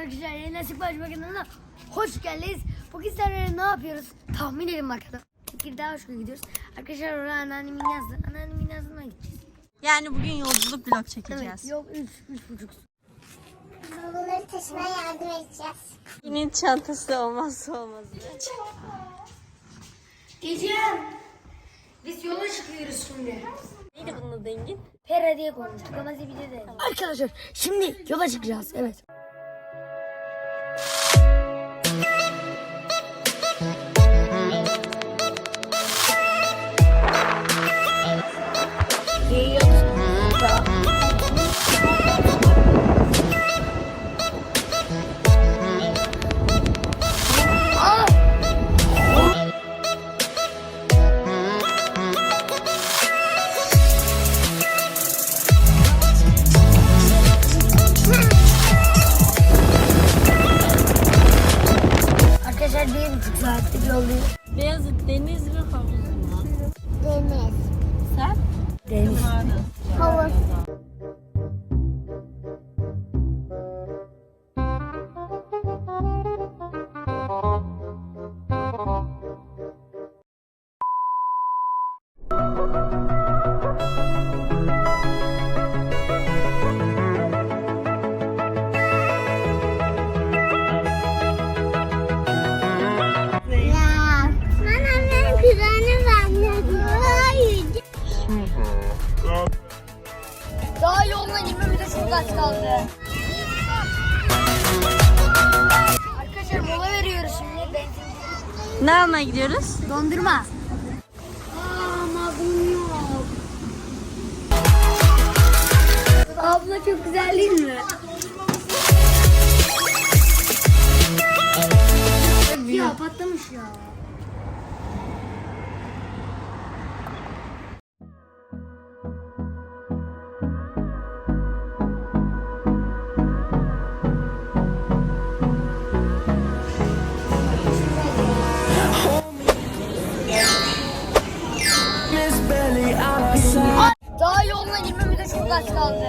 arkadaşlar. Yeni Sık Baş kanalına hoş geldiniz. Bugün sizlerle ne yapıyoruz? Tahmin edin bakalım. Tekirdağ Hoş'a gidiyoruz. Arkadaşlar oraya anneannemin yazdı. Anneannemin yazdığına gideceğiz. Yani bugün yolculuk vlog çekeceğiz. Evet. Yok 3, 3 buçuk. Bunları taşımaya yardım edeceğiz. Yine çantası olmazsa olmazı. Diyeceğim. Biz yola çıkıyoruz şimdi. Neydi bunun adı Engin? Pera diye koymuştuk ama zibide de. Arkadaşlar şimdi yola çıkacağız. Evet. Deniz mi havuz mu? Deniz. Sen? Deniz. Havuz. Çok az kaldı. Arkadaşlar mola veriyoruz şimdi. Benzin. Ne almaya gidiyoruz? Dondurma. Aa magnum yok. Abla çok güzel değil mi? ya patlamış ya. Çok az kaldı.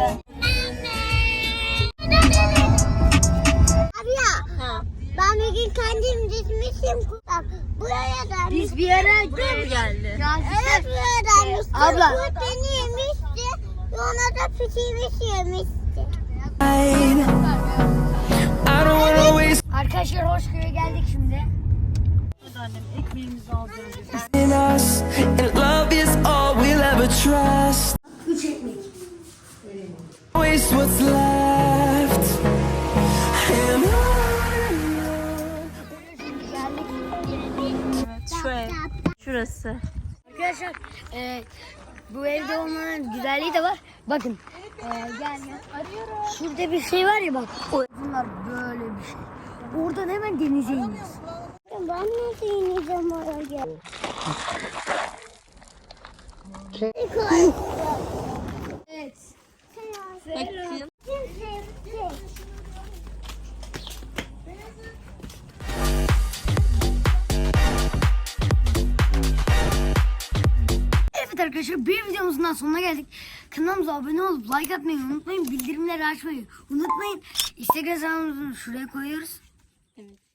Abi ya. Ha. Ben bir gün kendim dizmişim. Bak buraya da. Biz bir yere Buraya geldi. Evet buraya da. Abla. Kurt beni yemişti. Ona da pişirmiş yemişti. Arkadaşlar Hoşköy'e geldik şimdi. Annem ekmeğimizi alacağız. Waste what's left. And on Evet şu ev. Şurası. Arkadaşlar e, bu evde olmanın güzelliği de var. Bakın e, gel gel. Şurada bir şey var ya bak. O, bunlar böyle bir şey. Oradan hemen denize iniyoruz. Ben nasıl ineceğim oraya? Evet. Bakın. Evet arkadaşlar bir videomuzun daha sonuna geldik. Kanalımıza abone olup like atmayı unutmayın. Bildirimleri açmayı unutmayın. Instagram hesabımızı şuraya koyuyoruz. Evet.